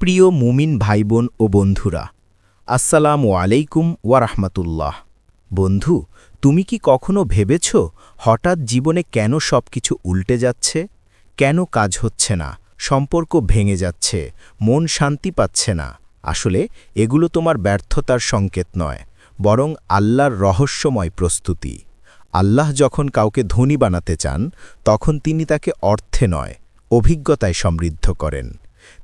প্রিয় মুমিন ভাইবোন ও বন্ধুরা, আসসালামু আলাইকুম ওয়ারাহমাতুল্লাহ। বন্ধু, তুমি কি কখনো ভেবেছ হঠাৎ জীবনে কেন সব কিছু উল্টে যাচ্ছে? কেন কাজ হচ্ছে না? সম্পর্ক ভেঙে যাচ্ছে? মন শান্তি পাচ্ছে না? আসলে এগুলো তোমার ব্যর্থতার সংকেত নয়, বরং আল্লাহর রহস্যময় প্রস্তুতি। আল্লাহ যখন কাউকে ধনী বানাতে চান, তখন তিনি তাকে অর্থে নয়, অভিজ্ঞতায় সমৃদ্ধ করেন।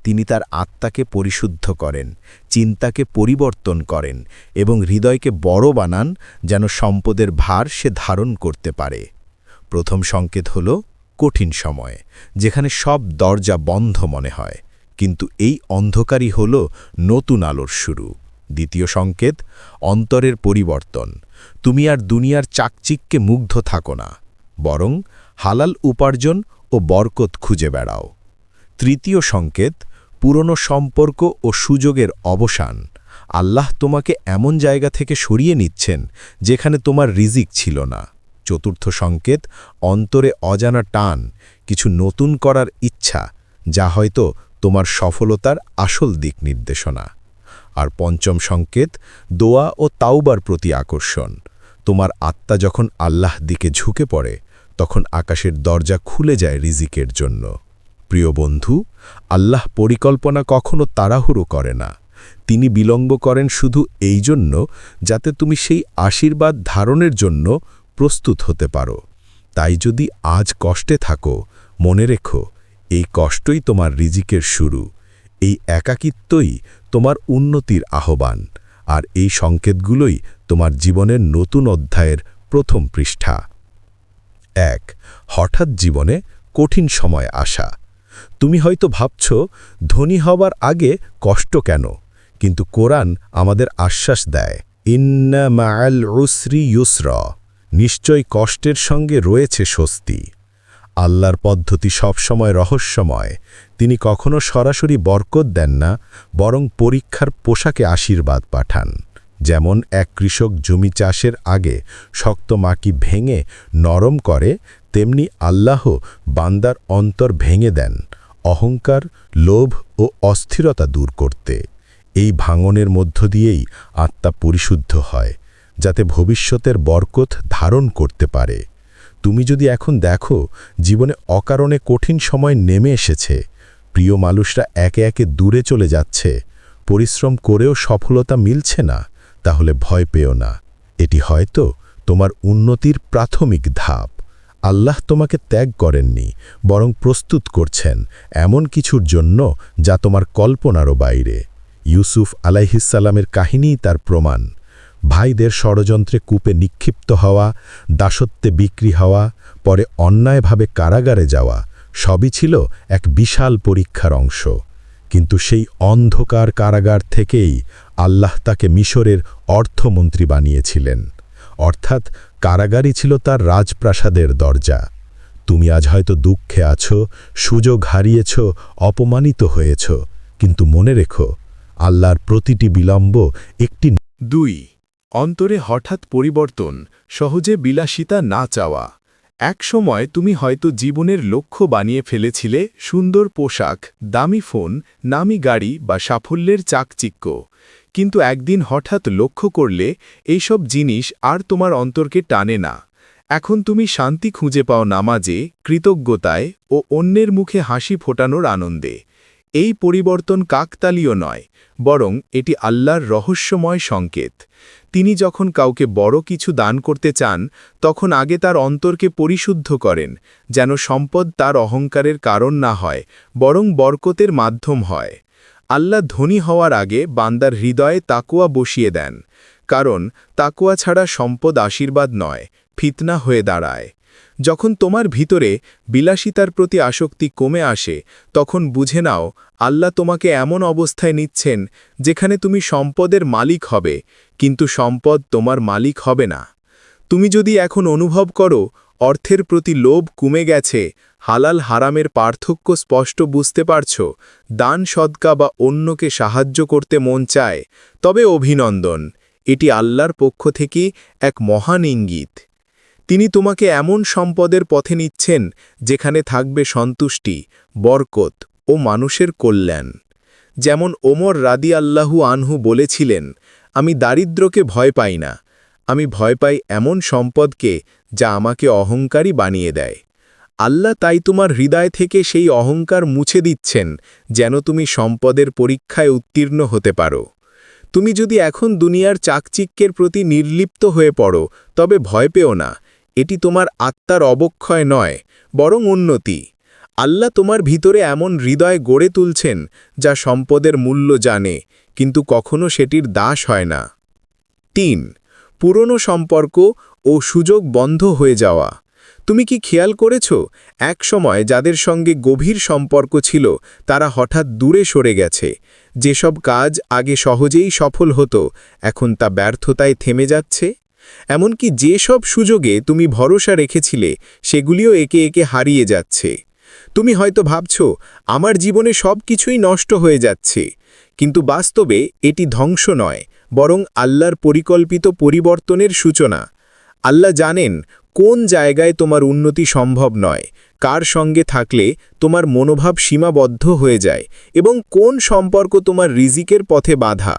তিনি তার আত্মাকে পরিশুদ্ধ করেন, চিন্তাকে পরিবর্তন করেন এবং হৃদয়কে বড় বানান যেন সম্পদের ভার সে ধারণ করতে পারে। প্রথম সংকেত হল কঠিন সময়, যেখানে সব দরজা বন্ধ মনে হয়, কিন্তু এই অন্ধকারই হল নতুন আলোর শুরু। দ্বিতীয় সংকেত, অন্তরের পরিবর্তন, তুমি আর দুনিয়ার চাকচিককে মুগ্ধ থাকো না, বরং হালাল উপার্জন ও বরকত খুঁজে বেড়াও। তৃতীয় সংকেত পুরনো সম্পর্ক ও সুযোগের অবসান। আল্লাহ তোমাকে এমন জায়গা থেকে সরিয়ে নিচ্ছেন, যেখানে তোমার রিজিক ছিল না। চতুর্থ সংকেত, অন্তরে অজানা টান, কিছু নতুন করার ইচ্ছা, যা হয়তো তোমার সফলতার আসল দিক নির্দেশনা। আর পঞ্চম সংকেত, দোয়া ও তাওবার প্রতি আকর্ষণ। তোমার আত্মা যখন আল্লাহ দিকে ঝুঁকে পড়ে, তখন আকাশের দরজা খুলে যায় রিজিকের জন্য। প্রিয় বন্ধু, আল্লাহ পরিকল্পনা কখনো তাড়াহুড়ো করে না। তিনি বিলম্ব করেন শুধু এই জন্য যাতে তুমি সেই আশীর্বাদ ধারণের জন্য প্রস্তুত হতে পারো। তাই যদি আজ কষ্টে থাকো, মনে রেখো, এই কষ্টই তোমার রিজিকের শুরু। এই একাকিত্বই তোমার উন্নতির আহ্বান। আর এই সংকেতগুলোই তোমার জীবনের নতুন অধ্যায়ের প্রথম পৃষ্ঠা। এক, হঠাৎ জীবনে কঠিন সময় আসা। তুমি হয়তো ভাবছ, ধনী হবার আগে কষ্ট কেন? কিন্তু কোরআন আমাদের আশ্বাস দেয়, ইন্না মায়াল উসরি ইউসর নিশ্চয় কষ্টের সঙ্গে রয়েছে স্বস্তি। আল্লাহর পদ্ধতি সবসময় রহস্যময়। তিনি কখনো সরাসরি বরকত দেন না, বরং পরীক্ষার পোশাকে আশীর্বাদ পাঠান। যেমন এক কৃষক জমি চাষের আগে শক্ত মাকি ভেঙে নরম করে তেমনি আল্লাহ বান্দার অন্তর ভেঙে দেন, অহংকার, লোভ ও অস্থিরতা দূর করতে। এই ভাঙনের মধ্য দিয়েই আত্মা পরিশুদ্ধ হয়, যাতে ভবিষ্যতের বরকত ধারণ করতে পারে। তুমি যদি এখন দেখো, জীবনে অকারণে কঠিন সময় নেমে এসেছে, প্রিয় মানুষরা একে একে দূরে চলে যাচ্ছে, পরিশ্রম করেও সফলতা মিলছে না, তাহলে ভয় পেও না। এটি হয়তো তোমার উন্নতির প্রাথমিক ধাপ। আল্লাহ তোমাকে ত্যাগ করেননি, বরং প্রস্তুত করছেন এমন কিছুর জন্য যা তোমার কল্পনারও বাইরে। ইউসুফ আলাইহিসাল্লামের কাহিনীই তার প্রমাণ। ভাইদের ষড়যন্ত্রে কূপে নিক্ষিপ্ত হওয়া, দাসত্বে বিক্রি হওয়া, পরে অন্যায়ভাবে কারাগারে যাওয়া, সবই ছিল এক বিশাল পরীক্ষার অংশ। কিন্তু সেই অন্ধকার কারাগার থেকেই আল্লাহ তাকে মিশরের অর্থমন্ত্রী বানিয়েছিলেন। অর্থাৎ কারাগারই ছিল তার রাজপ্রাসাদের দরজা। তুমি আজ হয়তো দুঃখে আছো, সুযোগ হারিয়েছ, অপমানিত হয়েছ, কিন্তু মনে রেখো, আল্লাহর প্রতিটি বিলম্ব একটি দুই, অন্তরে হঠাৎ পরিবর্তন, সহজে বিলাসিতা না চাওয়া। এক সময় তুমি হয়তো জীবনের লক্ষ্য বানিয়ে ফেলেছিলে সুন্দর পোশাক, দামি ফোন, নামি গাড়ি বা সাফল্যের চাকচিক্য। কিন্তু একদিন হঠাৎ লক্ষ্য করলে, এইসব জিনিস আর তোমার অন্তরকে টানে না। এখন তুমি শান্তি খুঁজে পাও নামাজে, কৃতজ্ঞতায় ও অন্যের মুখে হাসি ফোটানোর আনন্দে। এই পরিবর্তন কাকতালীয় নয়, বরং এটি আল্লাহর রহস্যময় সংকেত। তিনি যখন কাউকে বড় কিছু দান করতে চান, তখন আগে তার অন্তরকে পরিশুদ্ধ করেন, যেন সম্পদ তার অহংকারের কারণ না হয়, বরং বরকতের মাধ্যম হয়। আল্লাহ ধনী হওয়ার আগে বান্দার হৃদয়ে তাকুয়া বসিয়ে দেন, কারণ তাকুয়া ছাড়া সম্পদ আশীর্বাদ নয়, ফিতনা হয়ে দাঁড়ায়। যখন তোমার ভিতরে বিলাসিতার প্রতি আসক্তি কমে আসে, তখন বুঝে নাও, আল্লাহ তোমাকে এমন অবস্থায় নিচ্ছেন, যেখানে তুমি সম্পদের মালিক হবে, কিন্তু সম্পদ তোমার মালিক হবে না। তুমি যদি এখন অনুভব করো অর্থের প্রতি লোভ কমে গেছে, হালাল হারামের পার্থক্য স্পষ্ট বুঝতে পারছ, দান সদকা বা অন্যকে সাহায্য করতে মন চায়, তবে অভিনন্দন, এটি আল্লাহর পক্ষ থেকে এক মহান ইঙ্গিত। তিনি তোমাকে এমন সম্পদের পথে নিচ্ছেন, যেখানে থাকবে সন্তুষ্টি, বরকত ও মানুষের কল্যাণ। যেমন ওমর রাদি আল্লাহু আনহু বলেছিলেন, আমি দারিদ্র্যকে ভয় পাই না আমি ভয় পাই এমন সম্পদকে যা আমাকে অহংকারী বানিয়ে দেয়। আল্লাহ তাই তোমার হৃদয় থেকে সেই অহংকার মুছে দিচ্ছেন, যেন তুমি সম্পদের পরীক্ষায় উত্তীর্ণ হতে পারো। তুমি যদি এখন দুনিয়ার চাকচিক্যের প্রতি নির্লিপ্ত হয়ে পড়ো, তবে ভয় পেও না, এটি তোমার আত্মার অবক্ষয় নয়, বরং উন্নতি। আল্লাহ তোমার ভিতরে এমন হৃদয় গড়ে তুলছেন, যা সম্পদের মূল্য জানে, কিন্তু কখনো সেটির দাস হয় না। তিন পুরনো সম্পর্ক ও সুযোগ বন্ধ হয়ে যাওয়া। তুমি কি খেয়াল করেছ? এক সময় যাদের সঙ্গে গভীর সম্পর্ক ছিল, তারা হঠাৎ দূরে সরে গেছে। যেসব কাজ আগে সহজেই সফল হতো, এখন তা ব্যর্থতায় থেমে যাচ্ছে। এমনকি যেসব সুযোগে তুমি ভরসা রেখেছিলে, সেগুলিও একে একে হারিয়ে যাচ্ছে। তুমি হয়তো ভাবছ, আমার জীবনে সব কিছুই নষ্ট হয়ে যাচ্ছে। কিন্তু বাস্তবে এটি ধ্বংস নয়। বরং আল্লাহর পরিকল্পিত পরিবর্তনের সূচনা। আল্লাহ জানেন কোন জায়গায় তোমার উন্নতি সম্ভব নয়, কার সঙ্গে থাকলে তোমার মনোভাব সীমাবদ্ধ হয়ে যায় এবং কোন সম্পর্ক তোমার রিজিকের পথে বাধা।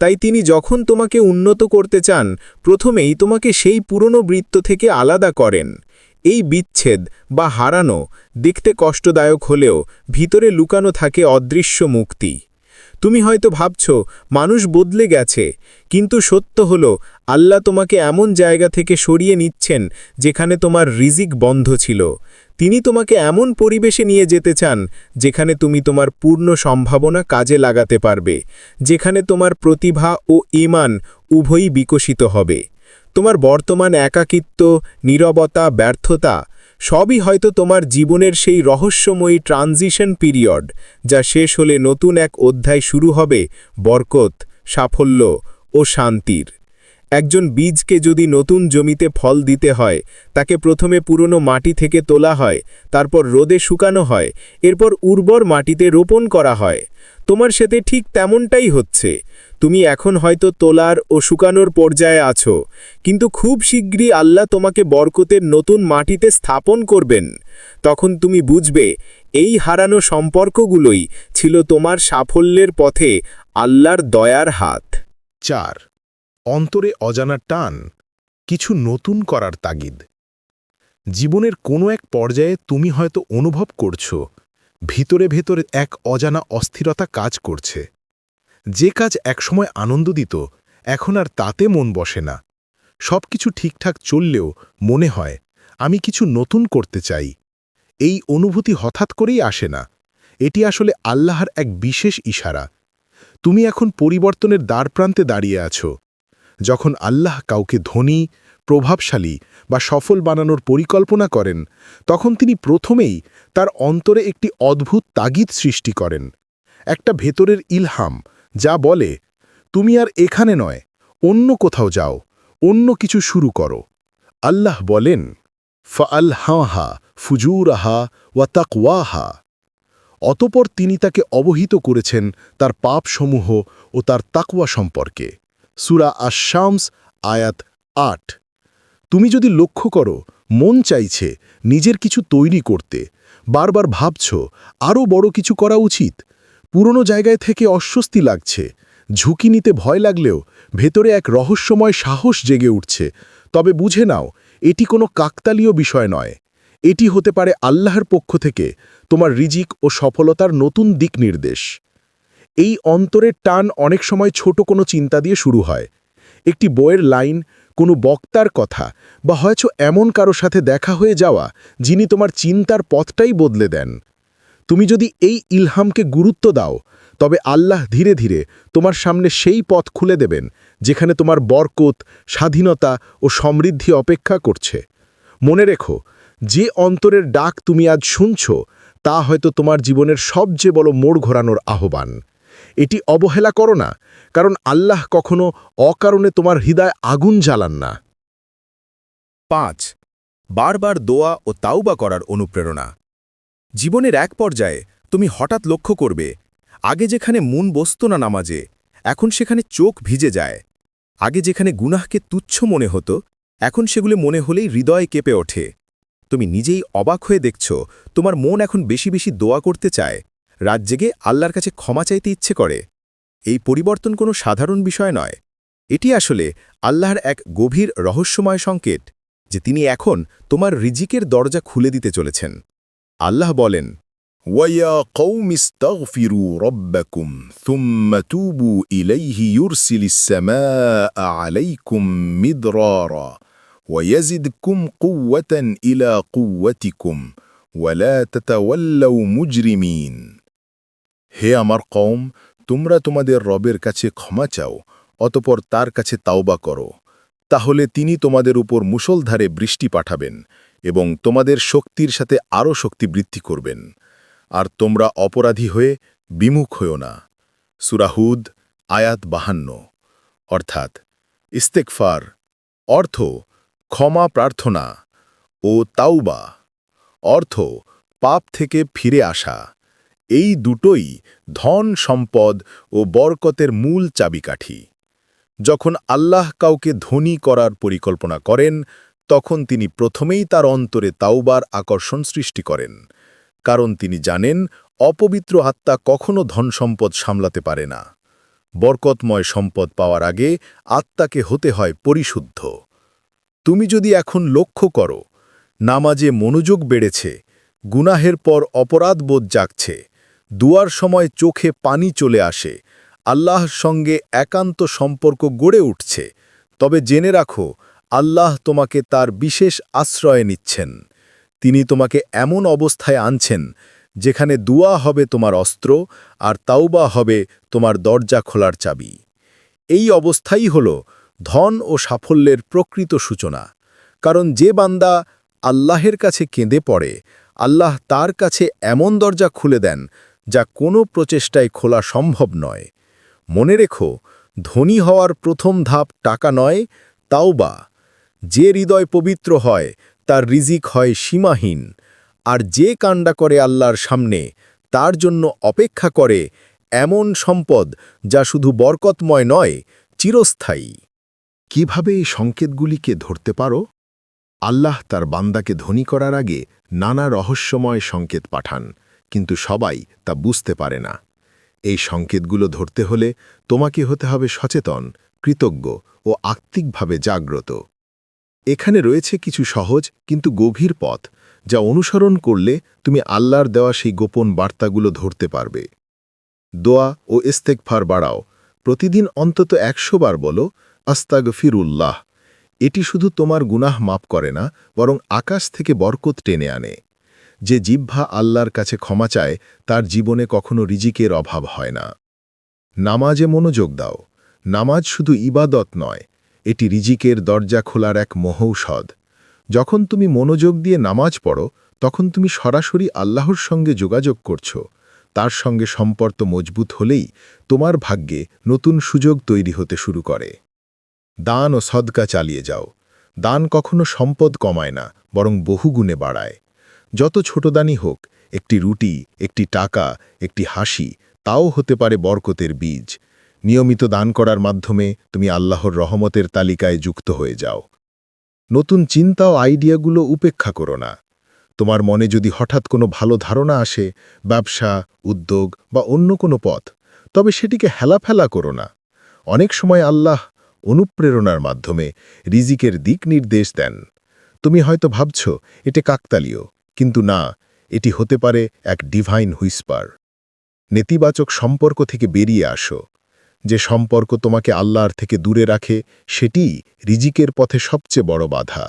তাই তিনি যখন তোমাকে উন্নত করতে চান, প্রথমেই তোমাকে সেই পুরনো বৃত্ত থেকে আলাদা করেন। এই বিচ্ছেদ বা হারানো দেখতে কষ্টদায়ক হলেও ভিতরে লুকানো থাকে অদৃশ্য মুক্তি। তুমি হয়তো ভাবছ, মানুষ বদলে গেছে, কিন্তু সত্য হল, আল্লাহ তোমাকে এমন জায়গা থেকে সরিয়ে নিচ্ছেন, যেখানে তোমার রিজিক বন্ধ ছিল। তিনি তোমাকে এমন পরিবেশে নিয়ে যেতে চান, যেখানে তুমি তোমার পূর্ণ সম্ভাবনা কাজে লাগাতে পারবে, যেখানে তোমার প্রতিভা ও ইমান উভয়ই বিকশিত হবে। তোমার বর্তমান একাকিত্ব, নীরবতা, ব্যর্থতা সবই হয়তো তোমার জীবনের সেই রহস্যময়ী ট্রানজিশন পিরিয়ড, যা শেষ হলে নতুন এক অধ্যায় শুরু হবে বরকত, সাফল্য ও শান্তির। একজন বীজকে যদি নতুন জমিতে ফল দিতে হয়, তাকে প্রথমে পুরনো মাটি থেকে তোলা হয়, তারপর রোদে শুকানো হয়, এরপর উর্বর মাটিতে রোপণ করা হয়। তোমার সাথে ঠিক তেমনটাই হচ্ছে। তুমি এখন হয়তো তোলার ও শুকানোর পর্যায়ে আছো, কিন্তু খুব শীঘ্রই আল্লাহ তোমাকে বরকতের নতুন মাটিতে স্থাপন করবেন। তখন তুমি বুঝবে, এই হারানো সম্পর্কগুলোই ছিল তোমার সাফল্যের পথে আল্লাহর দয়ার হাত। চার, অন্তরে অজানা টান, কিছু নতুন করার তাগিদ। জীবনের কোনো এক পর্যায়ে তুমি হয়তো অনুভব করছ ভিতরে ভেতরে এক অজানা অস্থিরতা কাজ করছে। যে কাজ একসময় আনন্দ দিত এখন আর তাতে মন বসে না। সব কিছু ঠিকঠাক চললেও মনে হয়, আমি কিছু নতুন করতে চাই। এই অনুভূতি হঠাৎ করেই আসে না। এটি আসলে আল্লাহর এক বিশেষ ইশারা। তুমি এখন পরিবর্তনের দ্বারপ্রান্তে দাঁড়িয়ে আছো। যখন আল্লাহ কাউকে ধনী প্রভাবশালী বা সফল বানানোর পরিকল্পনা করেন, তখন তিনি প্রথমেই তার অন্তরে একটি অদ্ভুত তাগিদ সৃষ্টি করেন, একটা ভেতরের ইলহাম, যা বলে, তুমি আর এখানে নয়, অন্য কোথাও যাও, অন্য কিছু শুরু করো। আল্লাহ বলেন ফআল হাহা ফুজুরাহা ওয়া তাকওয়াহা। অতপর তিনি তাকে অবহিত করেছেন তার পাপসমূহ ও তার তাকওয়া সম্পর্কে। সুরা আশামস আয়াত আট। তুমি যদি লক্ষ্য করো, মন চাইছে নিজের কিছু তৈরি করতে। বারবার ভাবছ, আরও বড় কিছু করা উচিত? পুরনো জায়গায় থেকে অস্বস্তি লাগছে। ঝুঁকি নিতে ভয় লাগলেও ভেতরে এক রহস্যময় সাহস জেগে উঠছে। তবে বুঝে নাও, এটি কোনো কাকতালীয় বিষয় নয়। এটি হতে পারে আল্লাহর পক্ষ থেকে তোমার রিজিক ও সফলতার নতুন দিক নির্দেশ। এই অন্তরের টান অনেক সময় ছোট কোনো চিন্তা দিয়ে শুরু হয়। একটি বইয়ের লাইন কোনো বক্তার কথা বা হয়তো এমন কারও সাথে দেখা হয়ে যাওয়া যিনি তোমার চিন্তার পথটাই বদলে দেন। তুমি যদি এই ইলহামকে গুরুত্ব দাও, তবে আল্লাহ ধীরে ধীরে তোমার সামনে সেই পথ খুলে দেবেন, যেখানে তোমার বরকত, স্বাধীনতা ও সমৃদ্ধি অপেক্ষা করছে। মনে রেখো, যে অন্তরের ডাক তুমি আজ শুনছ, তা হয়তো তোমার জীবনের সবচেয়ে বড় মোড় ঘোরানোর আহ্বান। এটি অবহেলা করো না, কারণ আল্লাহ কখনো অকারণে তোমার হৃদয় আগুন জ্বালান না। পাঁচ, বারবার দোয়া ও তাওবা করার অনুপ্রেরণা। জীবনের এক পর্যায়ে তুমি হঠাৎ লক্ষ্য করবে, আগে যেখানে মন বসত না নামাজে, এখন সেখানে চোখ ভিজে যায়। আগে যেখানে গুনাহকে তুচ্ছ মনে হতো, এখন সেগুলো মনে হলেই হৃদয় কেঁপে ওঠে। তুমি নিজেই অবাক হয়ে দেখছ, তোমার মন এখন বেশি বেশি দোয়া করতে চায়। রাত জেগে আল্লাহর কাছে ক্ষমা চাইতে ইচ্ছে করে এই পরিবর্তন কোনো সাধারণ বিষয় নয় এটি আসলে আল্লাহর এক গভীর রহস্যময় সংকেত যে তিনি এখন তোমার রিজিকের দরজা খুলে দিতে চলেছেন আল্লাহ বলেন ويا قوم استغفروا ربكم ثم توبوا إليه يرسل السماء عليكم مدرارا ويزدكم قوة إلى قوتكم ولا تتولوا مجرمين হে আমার কওম, তোমরা তোমাদের রবের কাছে ক্ষমা চাও, অতপর তার কাছে তাওবা করো। তাহলে তিনি তোমাদের উপর মুষলধারে বৃষ্টি পাঠাবেন এবং তোমাদের শক্তির সাথে আরও শক্তি বৃদ্ধি করবেন। আর তোমরা অপরাধী হয়ে বিমুখ হও না। সুরাহুদ আয়াত বাহান্ন। অর্থাৎ ইস্তেকফার অর্থ, ক্ষমা প্রার্থনা ও তাওবা। অর্থ, পাপ থেকে ফিরে আসা। এই দুটোই ধন, সম্পদ ও বরকতের মূল চাবিকাঠি। যখন আল্লাহ কাউকে ধনী করার পরিকল্পনা করেন, তখন তিনি প্রথমেই তার অন্তরে তাওবার আকর্ষণ সৃষ্টি করেন, কারণ তিনি জানেন অপবিত্র আত্মা কখনো ধন সম্পদ সামলাতে পারে না। বরকতময় সম্পদ পাওয়ার আগে আত্মাকে হতে হয় পরিশুদ্ধ। তুমি যদি এখন লক্ষ্য করো, নামাজে মনোযোগ বেড়েছে, গুনাহের পর অপরাধবোধ জাগছে দুয়ার সময় চোখে পানি চলে আসে। আল্লাহর সঙ্গে একান্ত সম্পর্ক গড়ে উঠছে। তবে জেনে রাখো, আল্লাহ তোমাকে তার বিশেষ আশ্রয়ে নিচ্ছেন। তিনি তোমাকে এমন অবস্থায় আনছেন, যেখানে দুয়া হবে তোমার অস্ত্র আর তাওবা হবে তোমার দরজা খোলার চাবি। এই অবস্থাই হল ধন ও সাফল্যের প্রকৃত সূচনা। কারণ যে বান্দা আল্লাহের কাছে কেঁদে পড়ে, আল্লাহ তার কাছে এমন দরজা খুলে দেন যা কোনো প্রচেষ্টায় খোলা সম্ভব নয়। মনে রেখো, ধনী হওয়ার প্রথম ধাপ টাকা নয় তাওবা যে হৃদয় পবিত্র হয়, তার রিজিক হয় সীমাহীন। আর যে কাণ্ডা করে আল্লাহর সামনে, তার জন্য অপেক্ষা করে এমন সম্পদ যা শুধু বরকতময় নয়, চিরস্থায়ী। কীভাবে এই সংকেতগুলিকে ধরতে পারো? আল্লাহ তার বান্দাকে ধনী করার আগে নানা রহস্যময় সংকেত পাঠান। কিন্তু সবাই তা বুঝতে পারে না। এই সংকেতগুলো ধরতে হলে তোমাকে হতে হবে সচেতন, কৃতজ্ঞ ও আত্মিকভাবে জাগ্রত। এখানে রয়েছে কিছু সহজ কিন্তু গভীর পথ, যা অনুসরণ করলে তুমি আল্লাহর দেওয়া সেই গোপন বার্তাগুলো ধরতে পারবে। দোয়া ও ইস্তেকফার বাড়াও। প্রতিদিন অন্তত একশো বার বলো আস্তাগ ফিরুল্লাহ এটি শুধু তোমার গুনাহ মাপ করে না, বরং আকাশ থেকে বরকত টেনে আনে। যে জিহ্বা আল্লাহর কাছে ক্ষমা চায়, তার জীবনে কখনো রিজিকের অভাব হয় না। নামাজে মনোযোগ দাও। নামাজ শুধু ইবাদত নয়, এটি রিজিকের দরজা খোলার এক মহৌষধ। যখন তুমি মনোযোগ দিয়ে নামাজ পড়ো, তখন তুমি সরাসরি আল্লাহর সঙ্গে যোগাযোগ করছ। তার সঙ্গে সম্পর্ক মজবুত হলেই তোমার ভাগ্যে নতুন সুযোগ তৈরি হতে শুরু করে। দান ও সদকা চালিয়ে যাও। দান কখনো সম্পদ কমায় না, বরং বহুগুণে বাড়ায়। যত ছোট দানই হোক, একটি রুটি, একটি টাকা, একটি হাসি, তাও হতে পারে বরকতের বীজ। নিয়মিত দান করার মাধ্যমে তুমি আল্লাহর রহমতের তালিকায় যুক্ত হয়ে যাও। নতুন চিন্তা ও আইডিয়াগুলো উপেক্ষা করো না। তোমার মনে যদি হঠাৎ কোনো ভালো ধারণা আসে, ব্যবসা, উদ্যোগ বা অন্য কোনো পথ, তবে সেটিকে হেলাফেলা করো না। অনেক সময় আল্লাহ অনুপ্রেরণার মাধ্যমে রিজিকের দিক নির্দেশ দেন। তুমি হয়তো ভাবছ, এটি কাকতালীয়। কিন্তু না, এটি হতে পারে এক ডিভাইন হুইসপার নেতিবাচক সম্পর্ক থেকে বেরিয়ে আসো। যে সম্পর্ক তোমাকে আল্লাহর থেকে দূরে রাখে, সেটিই রিজিকের পথে সবচেয়ে বড় বাধা।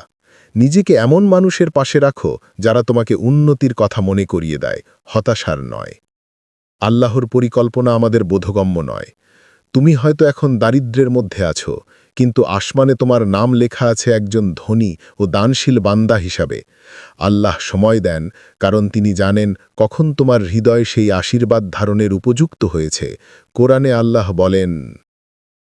নিজেকে এমন মানুষের পাশে রাখো, যারা তোমাকে উন্নতির কথা মনে করিয়ে দেয়, হতাশার নয়। আল্লাহর পরিকল্পনা আমাদের বোধগম্য নয়। তুমি হয়তো এখন দারিদ্র্যের মধ্যে আছো কিন্তু আসমানে তোমার নাম লেখা আছে একজন ধনী ও দানশীল বান্দা হিসাবে। আল্লাহ সময় দেন, কারণ তিনি জানেন কখন তোমার হৃদয় সেই আশীর্বাদ ধারণের উপযুক্ত হয়েছে। কোরআনে আল্লাহ বলেন,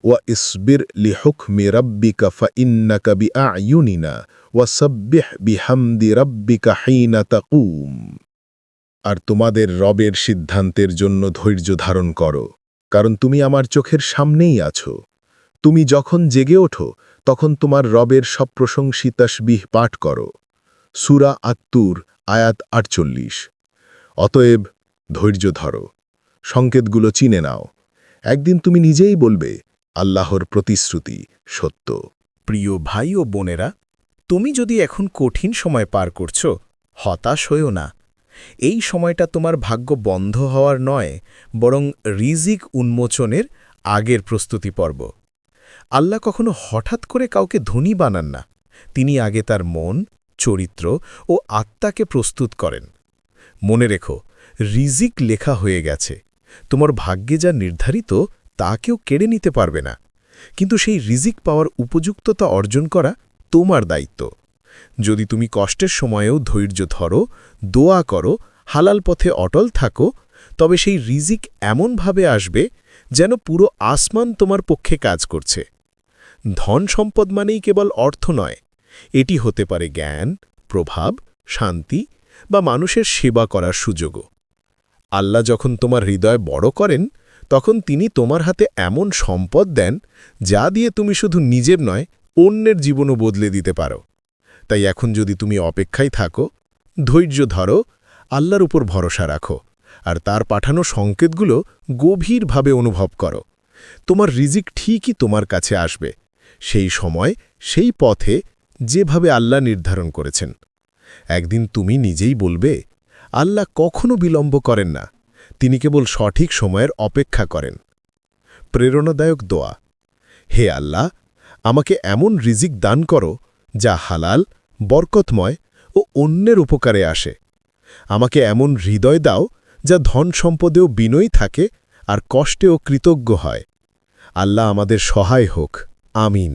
ওয়া ইসবির লিহুক মে রব্বিকা ফা ইন্নাকা বি আয়ুনিনা ওয়া সব্বিহ বিহামদি রব্বিকা হিনা তাকুম। আর তোমাদের রবের সিদ্ধান্তের জন্য ধৈর্য ধারণ করো, কারণ তুমি আমার চোখের সামনেই আছো। তুমি যখন জেগে ওঠো, তখন তোমার রবের সব প্রশংসী তসবিহ পাঠ করো। সুরা আত্তুর, আয়াত আটচল্লিশ। অতএব ধৈর্য ধরো। সংকেতগুলো চিনে নাও। একদিন তুমি নিজেই বলবে, আল্লাহর প্রতিশ্রুতি সত্য। প্রিয় ভাই ও বোনেরা, তুমি যদি এখন কঠিন সময় পার করছ, হতাশ হয়েও না। এই সময়টা তোমার ভাগ্য বন্ধ হওয়ার নয়, বরং রিজিক উন্মোচনের আগের প্রস্তুতি পর্ব। আল্লাহ কখনো হঠাৎ করে কাউকে ধনী বানান না। তিনি আগে তার মন, চরিত্র ও আত্মাকে প্রস্তুত করেন। মনে রেখো, রিজিক লেখা হয়ে গেছে। তোমার ভাগ্যে যা নির্ধারিত, তা কেউ কেড়ে নিতে পারবে না। কিন্তু সেই রিজিক পাওয়ার উপযুক্ততা অর্জন করা তোমার দায়িত্ব। যদি তুমি কষ্টের সময়েও ধৈর্য ধরো, দোয়া করো, হালাল পথে অটল থাকো, তবে সেই রিজিক এমনভাবে আসবে যেন পুরো আসমান তোমার পক্ষে কাজ করছে। ধন সম্পদ মানেই কেবল অর্থ নয়, এটি হতে পারে জ্ঞান, প্রভাব, শান্তি বা মানুষের সেবা করার সুযোগও। আল্লাহ যখন তোমার হৃদয় বড় করেন, তখন তিনি তোমার হাতে এমন সম্পদ দেন যা দিয়ে তুমি শুধু নিজের নয়, অন্যের জীবনও বদলে দিতে পারো। তাই এখন যদি তুমি অপেক্ষায় থাকো, ধৈর্য ধরো, আল্লাহর উপর ভরসা রাখো। আর তার পাঠানো সংকেতগুলো গভীরভাবে অনুভব করো। তোমার রিজিক ঠিকই তোমার কাছে আসবে। সেই সময়, সেই পথে যেভাবে আল্লাহ নির্ধারণ করেছেন। একদিন তুমি নিজেই বলবে, আল্লাহ কখনো বিলম্ব করেন না। তিনি কেবল সঠিক সময়ের অপেক্ষা করেন। প্রেরণাদায়ক দোয়া। হে আল্লাহ, আমাকে এমন রিজিক দান করো, যা হালাল, বরকতময় ও অন্যের উপকারে আসে। আমাকে এমন হৃদয় দাও যা ধন সম্পদেও বিনয়ী থাকে আর কষ্টেও কৃতজ্ঞ হয়। আল্লাহ আমাদের সহায় হোক। আমিন।